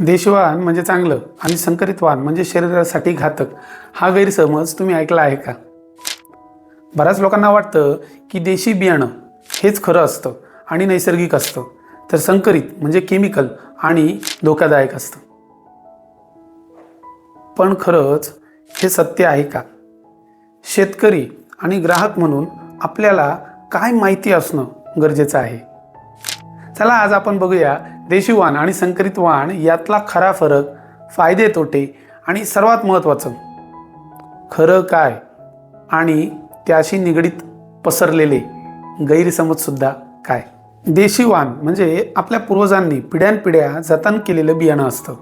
देशवान म्हणजे चांगलं आणि संकरित वाहन म्हणजे शरीरासाठी घातक. हा गैरसमज तुम्ही ऐकला आहे का? बऱ्याच लोकांना वाटतं की देशी बियाणं हेच खरं असतं आणि नैसर्गिक असतं. तर संकरित म्हणजे केमिकल आणि धोकादायक असतं. पण खरंच हे सत्य आहे का? शेतकरी आणि ग्राहक म्हणून आपल्याला काय माहिती असणं गरजेचं आहे? चला आज आपण बघूया देशी वाण आणि संकरित वाण यातला खरा फरक फायदे तोटे आणि सर्वात महत्त्वाचं खरं काय आणि त्याशी निगडीत पसरलेले गैरसमजसुद्धा काय? देशी वाण म्हणजे आपल्या पूर्वजांनी पिढ्यानपिढ्या जतन केलेलं बियाणं असतं.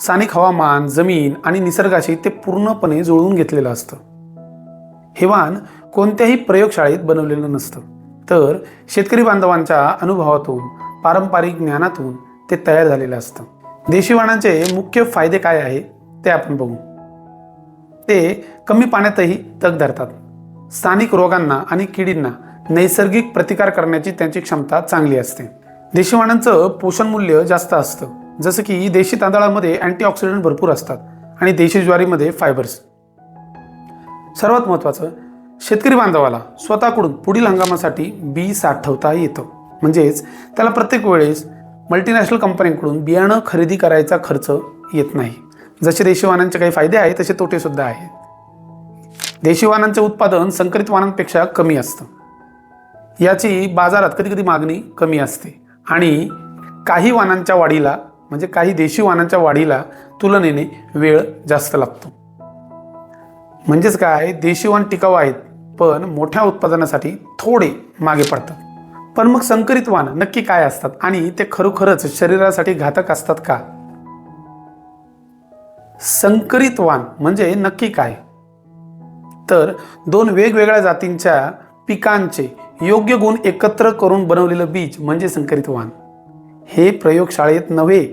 स्थानिक हवामान जमीन आणि निसर्गाशी ते पूर्णपणे जुळवून घेतलेलं असतं. हे वाण कोणत्याही प्रयोगशाळेत बनवलेलं नसतं. तर शेतकरी बांधवांच्या अनुभवातून पारंपरिक ज्ञानातून ते तयार झालेलं असतं. देशी वाणांचे मुख्य फायदे काय आहे ते आपण बघू. ते कमी पाण्यातही तग धरतात. स्थानिक रोगांना आणि किडींना नैसर्गिक प्रतिकार करण्याची त्यांची क्षमता चांगली असते. देशी वाणांचं पोषण मूल्य जास्त असतं. जसं की देशी तांदळामध्ये अँटीऑक्सिडंट भरपूर असतात आणि देशी ज्वारीमध्ये फायबर्स. सर्वात महत्त्वाचं शेतकरी बांधवाला स्वतःकडून पुढील हंगामासाठी बी साठवता येतं. म्हणजेच त्याला प्रत्येक वेळेस मल्टीनॅशनल कंपन्यांकडून बियाणं खरेदी करायचा खर्च येत नाही. जसे देशी वाहनांचे काही फायदे आहेत तसे तोटेसुद्धा आहेत. देशी वाहनांचे उत्पादन संकरित वाहनांपेक्षा कमी असतं. याची बाजारात कधी कधी मागणी कमी असते. आणि काही वाहनांच्या वाढीला म्हणजे काही देशी वाहनांच्या वाढीला तुलनेने वेळ जास्त लागतो. म्हणजेच काय देशी वाहन टिकाऊ आहेत पण मोठ्या उत्पादनासाठी थोडे मागे पडतात. पण मग संकरित वाण नक्की काय असतात आणि ते खरोखरच शरीरासाठी घातक असतात का? संकरित वाण म्हणजे नक्की काय? तर दोन वेगवेगळ्या जातींच्या पिकांचे योग्य गुण एकत्र करून बनवलेलं बीज म्हणजे संकरित वाण. हे प्रयोगशाळेत नव्हे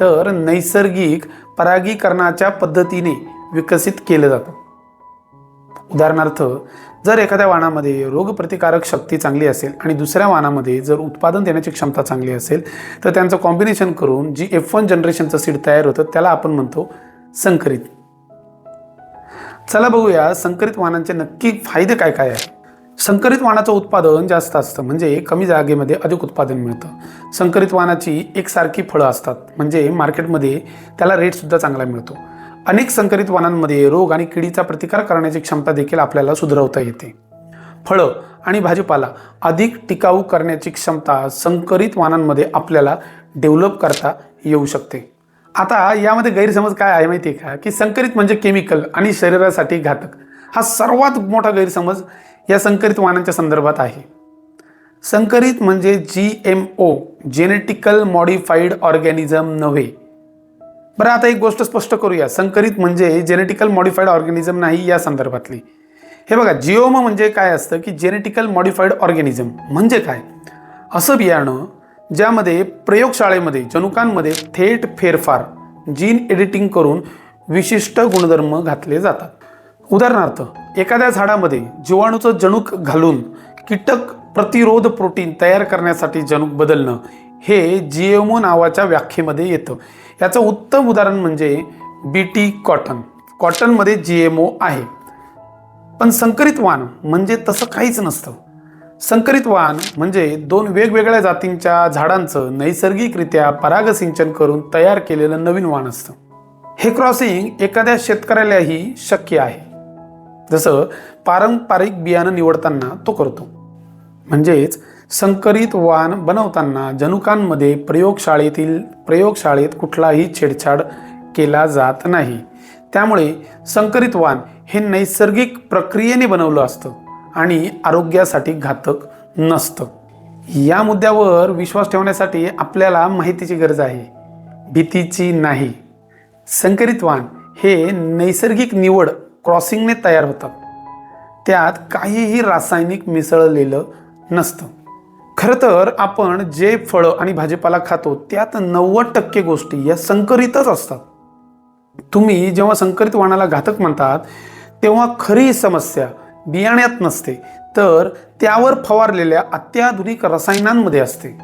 तर नैसर्गिक परागीकरणाच्या पद्धतीने विकसित केलं जातं. उदाहरणार्थ जर एखाद्या वाणामध्ये रोगप्रतिकारक शक्ती चांगली असेल आणि दुसऱ्या वाणामध्ये जर उत्पादन देण्याची क्षमता चांगली असेल तर त्यांचं कॉम्बिनेशन करून जी एफ वन जनरेशनचं सीड तयार होतं त्याला आपण म्हणतो संकरित. चला बघूया संकरित वाणांचे नक्की फायदे काय काय आहे संकरित वाणाचं उत्पादन जास्त असतं म्हणजे कमी जागेमध्ये अधिक उत्पादन मिळतं. संकरित वाणाची एकसारखी फळं असतात म्हणजे मार्केटमध्ये त्याला रेटसुद्धा चांगला मिळतो. अनेक संकरित वाणांमध्ये रोग आणि किडीचा प्रतिकार करण्याची क्षमता देखील आपल्याला सुधारवता येते. फळं आणि भाजीपाला अधिक टिकाऊ करण्याची क्षमता संकरित वाणांमध्ये आपल्याला डेव्हलप करता येऊ शकते. आता यामध्ये गैरसमज काय आहे माहिती आहे का? की संकरित म्हणजे केमिकल आणि शरीरासाठी घातक. हा सर्वात मोठा गैरसमज या संकरित वाणांच्या संदर्भात आहे. संकरित म्हणजे G M O genetical modified organism नव्हे. बरं आता एक गोष्ट स्पष्ट करूया. संकरित म्हणजे जेनेटिकल मॉडिफाईड ऑर्गॅनिझम नाही या संदर्भातली. हे बघा जिओम म्हणजे काय असतं की जेनेटिकल मॉडिफाईड ऑर्गॅनिझम म्हणजे काय? असं बियाणं ज्यामध्ये प्रयोगशाळेमध्ये जनुकांमध्ये थेट फेरफार जीन एडिटिंग करून विशिष्ट गुणधर्म घातले जातात. उदाहरणार्थ एखाद्या झाडामध्ये जीवाणूचं जणूक घालून कीटक प्रतिरोध प्रोटीन तयार करण्यासाठी जनुक बदलणं हे जीएमओ नावाच्या व्याख्येमध्ये येतं. याचं उत्तम उदाहरण म्हणजे बी टी कॉटन. कॉटनमध्ये जी एम ओ आहे. पण संकरित वाण म्हणजे तसं काहीच नसतं. संकरित वाण म्हणजे दोन वेगवेगळ्या जातींच्या झाडांचं नैसर्गिकरित्या परागसिंचन करून तयार केलेलं नवीन वाण असतं. हे क्रॉसिंग एखाद्या शेतकऱ्यालाही शक्य आहे. जसं पारंपरिक बियाणं निवडताना तो करतो. म्हणजेच संकरित वाण बनवताना जनुकांमध्ये प्रयोगशाळेतील प्रयोगशाळेत कुठलाही छेडछाड केला जात नाही. त्यामुळे संकरित वाण हे नैसर्गिक प्रक्रियेने बनवलं असतं आणि आरोग्यासाठी घातक नसतं. या मुद्द्यावर विश्वास ठेवण्यासाठी आपल्याला माहितीची गरज आहे. भीतीची नाही. संकरित वाण हे नैसर्गिक निवड क्रॉसिंगने तयार होतात त्यात काहीही रासायनिक मिसळलेलं नसतं. खरं तर आपण जे फळं आणि भाजीपाला खातो त्यात नव्वद टक्के गोष्टी या संकरितच असतात. तुम्ही जेव्हा संकरित वाणाला घातक म्हणतात तेव्हा खरी समस्या बियाण्यात नसते तर त्यावर फवारलेल्या अत्याधुनिक रसायनांमध्ये असते.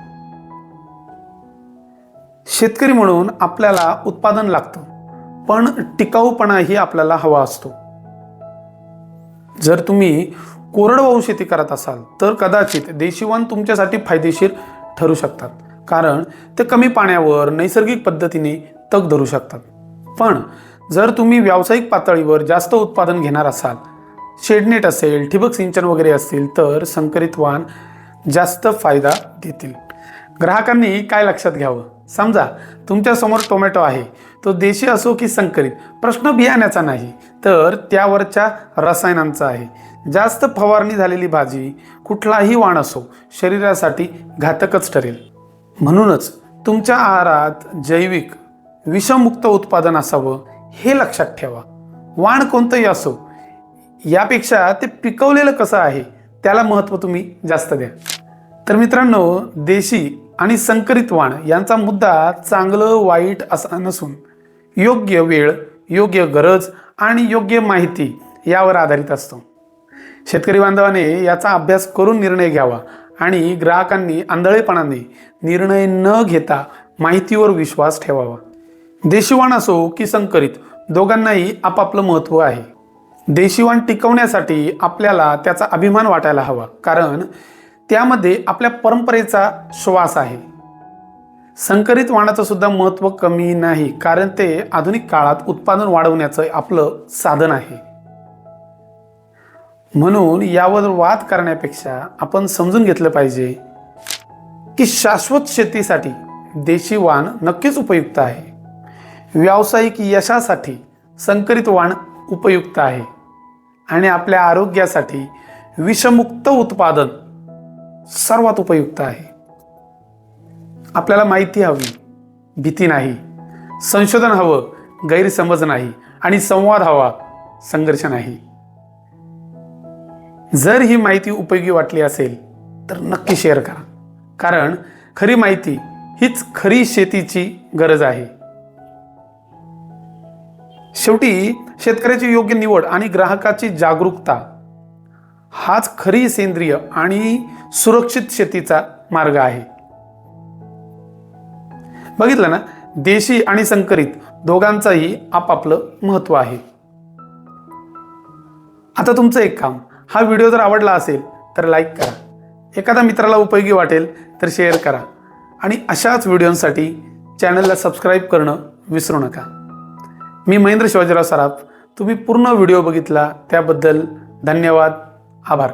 शेतकरी म्हणून आपल्याला उत्पादन लागतं पण टिकाऊपणाही आपल्याला हवा असतो. जर तुम्ही कोरडवाहू शेती करत असाल तर कदाचित देशीवान तुमच्यासाठी फायदेशीर ठरू शकतात. कारण ते कमी पाण्यावर नैसर्गिक पद्धतीने तग धरू शकतात. पण जर तुम्ही व्यावसायिक पातळीवर जास्त उत्पादन घेणार असाल शेडनेट असेल ठिबक सिंचन वगैरे असतील तर संकरित वाण जास्त फायदा देतील ग्राहकांनी काय लक्षात घ्यावं? समजा तुमच्यासमोर टोमॅटो आहे तो देशी असो की संकरित प्रश्न बियाण्याचा नाही तर त्यावरच्या रसायनांचा आहे. जास्त फवारणी झालेली भाजी कुठलाही वाण असो शरीरासाठी घातकच ठरेल. म्हणूनच तुमच्या आहारात जैविक विषमुक्त उत्पादन असावं हे लक्षात ठेवा. वाण कोणतंही असो यापेक्षा ते पिकवलेलं कसं आहे त्याला महत्त्व तुम्ही जास्त द्या. तर मित्रांनो देशी आणि संकरित वाण यांचा मुद्दा चांगलं वाईट असा नसून योग्य वेळ योग्य गरज आणि योग्य माहिती यावर आधारित असतो. शेतकरी बांधवाने याचा अभ्यास करून निर्णय घ्यावा आणि ग्राहकांनी आंधळेपणाने निर्णय न घेता माहितीवर विश्वास ठेवावा. देशीवाण असो की संकरित दोघांनाही आपापलं महत्त्व आहे. देशीवाण टिकवण्यासाठी आपल्याला त्याचा अभिमान वाटायला हवा कारण त्यामध्ये आपल्या परंपरेचा श्वास आहे. संकरित वाणाचं सुद्धा महत्त्व कमी नाही कारण ते आधुनिक काळात उत्पादन वाढवण्याचं आपलं साधन आहे. म्हणून यावर वाद करण्यापेक्षा आपण समजून घेतलं पाहिजे की शाश्वत शेतीसाठी देशी वाण नक्कीच उपयुक्त आहे. व्यावसायिक यशासाठी संकरित वाण उपयुक्त आहे. आणि आपल्या आरोग्यासाठी विषमुक्त उत्पादन सर्वात उपयुक्त आहे. आपल्याला माहिती हवी भीती नाही संशोधन हवं गैरसमज नाही आणि संवाद हवा संघर्ष नाही. जर ही माहिती उपयोगी वाटली असेल तर नक्की शेअर करा. कारण खरी माहिती हीच खरी शेतीची गरज आहे. शेवटी शेतकऱ्याची योग्य निवड आणि ग्राहकाची जागरूकता हाच खरी सेंद्रिय आणि सुरक्षित शेतीचा मार्ग आहे. बघितलं ना? देशी आणि संकरित दोघांचाही आपापलं महत्त्व आहे. आता तुमचं एक काम. हा व्हिडिओ जर आवडला असेल तर लाईक करा. एखादा मित्राला उपयोगी वाटेल तर शेअर करा. आणि अशाच व्हिडिओंसाठी चॅनलला सबस्क्राईब करणं विसरू नका. मी महेंद्र शिवाजीराव सराफ. तुम्ही पूर्ण व्हिडिओ बघितला त्याबद्दल धन्यवाद. आभार.